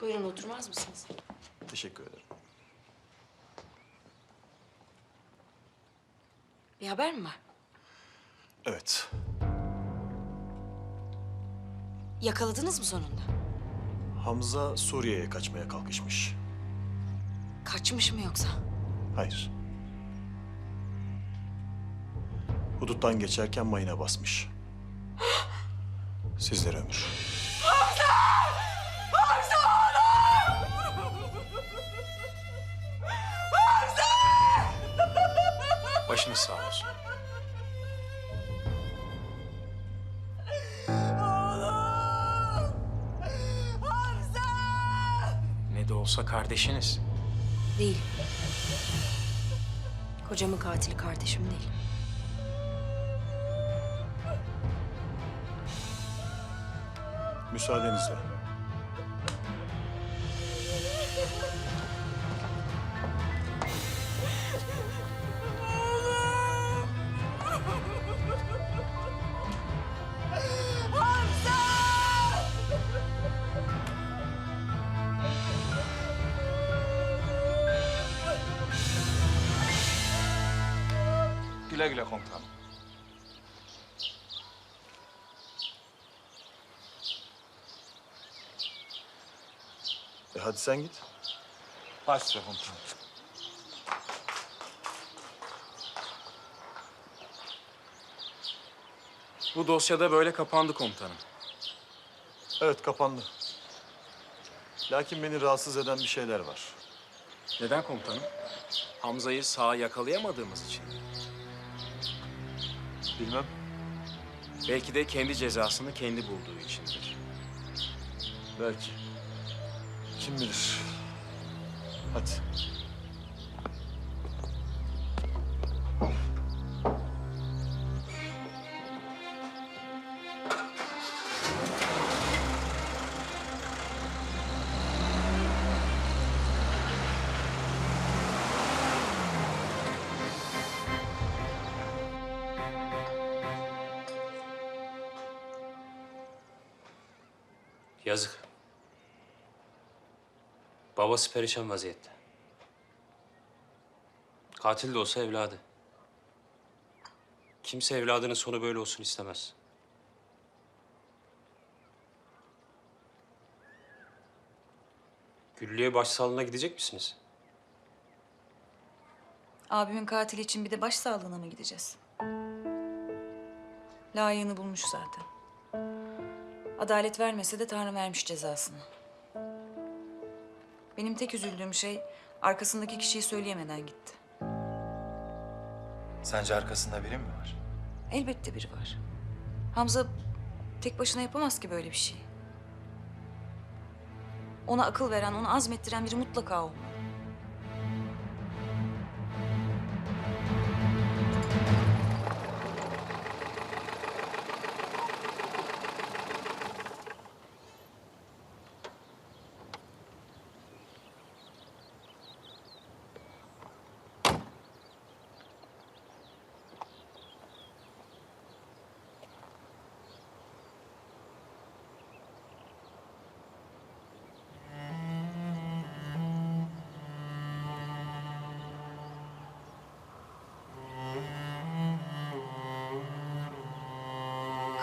Buyurun oturmaz mısınız? Teşekkür ederim. Bir haber mi var? Evet. Yakaladınız mı sonunda? Hamza Suriye'ye kaçmaya kalkışmış. Kaçmış mı yoksa? Hayır. Huduttan geçerken mayına basmış. Sizlere ömür. Başınız sağ olsun. Ne de olsa kardeşiniz. Değil. Kocamın katili kardeşim değil. Müsaadenizle. Güle güle komutanım. E hadi sen git. Başla komutanım. Bu dosyada böyle kapandı komutanım. Evet kapandı. Lakin beni rahatsız eden bir şeyler var. Neden komutanım? Hamza'yı sağ yakalayamadığımız için. Bilmem. Belki de kendi cezasını kendi bulduğu içindir. Belki. Kim bilir. Hadi. Yazık. Babası perişan vaziyette. Katil de olsa evladı. Kimse evladının sonu böyle olsun istemez. Güllü'ye başsağlığına gidecek misiniz? Abimin katili için bir de başsağlığına mı gideceğiz? Layığını bulmuş zaten. Adalet vermese de Tanrı vermiş cezasını. Benim tek üzüldüğüm şey arkasındaki kişiyi söyleyemeden gitti. Sence arkasında biri mi var? Elbette biri var. Hamza tek başına yapamaz ki böyle bir şey. Ona akıl veren, onu azmettiren biri mutlaka olmalı.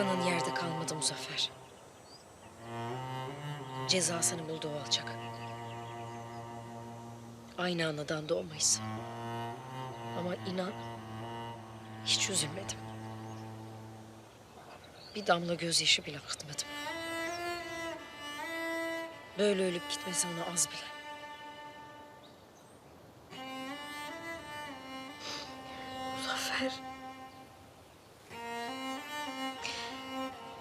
Kanın yerde kalmadı Muzaffer. Cezasını buldu o alçak. Aynı anadan doğmayız. Ama inan hiç üzülmedim. Bir damla gözyaşı bile akıtmadım. Böyle ölüp gitmesi ona az bile. Muzaffer.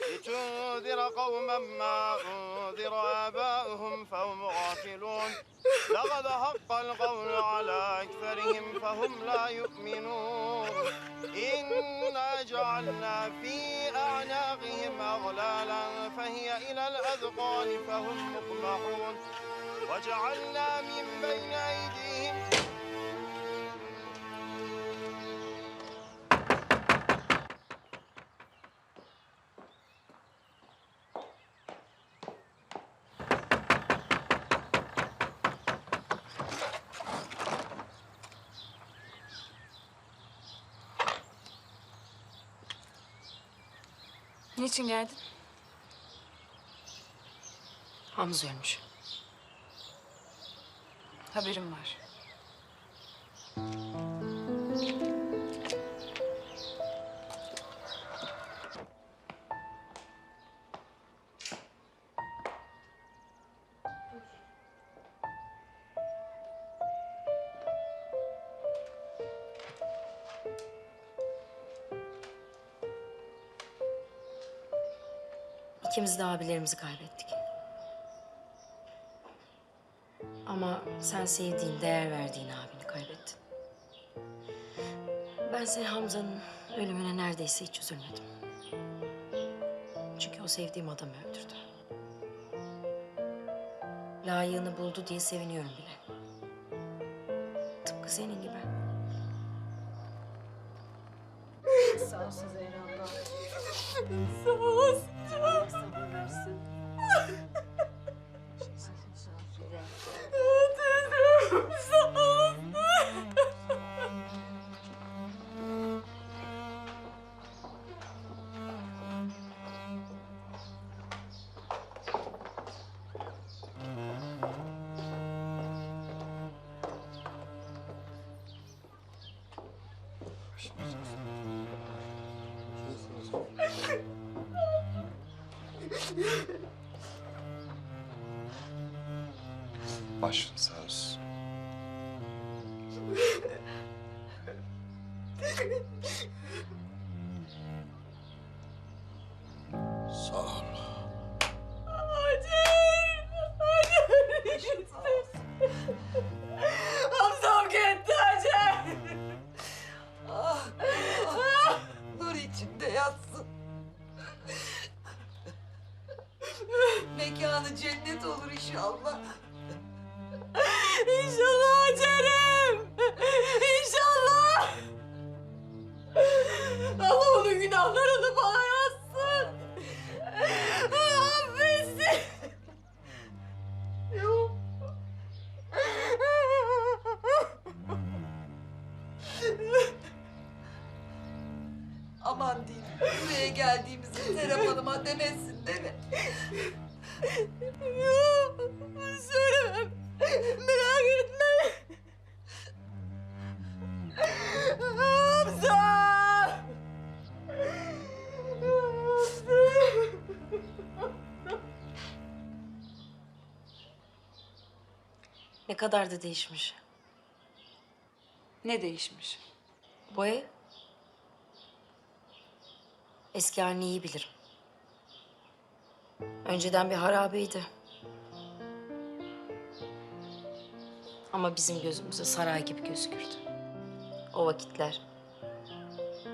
لتنذر قوما ما أنذر آباؤهم فهم غافلون. هذا حق القول على أكثرهم فهم لا يؤمنون. إنا جعلنا في أعناقهم أغلالا فهي إلى الأذقان فهم مقمحون. وجعلنا من بين أيديهم Niçin geldin? Hamza ölmüş. Haberim var. İkimiz de abilerimizi kaybettik. Ama sen sevdiğin, değer verdiğin abini kaybettin. Ben seni Hamza'nın ölümüne neredeyse hiç üzülmedim. Çünkü o sevdiğim adamı öldürdü. Layığını buldu diye seviniyorum bile. Tıpkı senin gibi. Başın sağ olsun. Sağ İnşallah Hacer'im. İnşallah. Allah onun günahlarını bana yazsın. Affetsin. Yok. Aman diyeyim, buraya geldiğimizi Serap Hanım'a demesin değil mi? Yok, söylemem. Merak etme. Hamza! Ne kadar da değişmiş. Ne değişmiş? Bu ev eski halini iyi bilirim. Önceden bir harabeydi. Ama bizim gözümüze saray gibi gözükürdü. O vakitler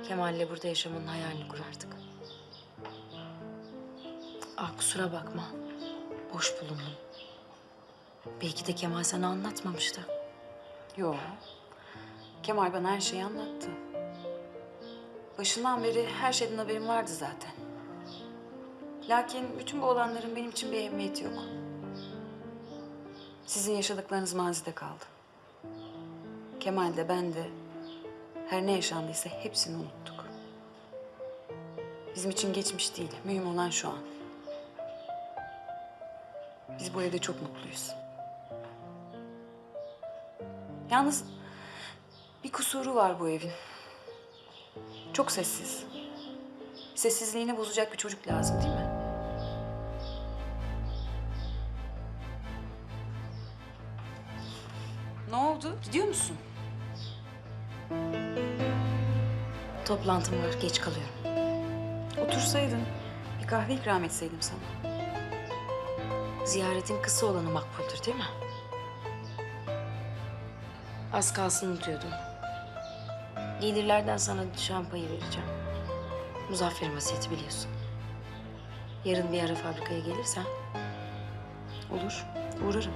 Kemal'le burada yaşamanın hayalini kurardık. Ah kusura bakma. Boş bulundum. Belki de Kemal sana anlatmamıştı. Yok. Kemal bana her şeyi anlattı. Başından beri her şeyden haberim vardı zaten. Lakin bütün bu olanların benim için bir ehemmiyeti yok. Sizin yaşadıklarınız mazide kaldı. Kemal de ben de her ne yaşandıysa hepsini unuttuk. Bizim için geçmiş değil, mühim olan şu an. Biz bu evde çok mutluyuz. Yalnız bir kusuru var bu evin. Çok sessiz. Sessizliğini bozacak bir çocuk lazım değil mi? Gidiyor musun? Toplantım var, geç kalıyorum. Otursaydın. Bir kahve ikram etseydim sana. Ziyaretin kısa olanı makbuldür değil mi? Az kalsın unutuyordum. Gelirlerden sana düşen payı vereceğim. Muzaffer'in vasiyeti biliyorsun. Yarın bir ara fabrikaya gelirsen... Olur, uğrarım.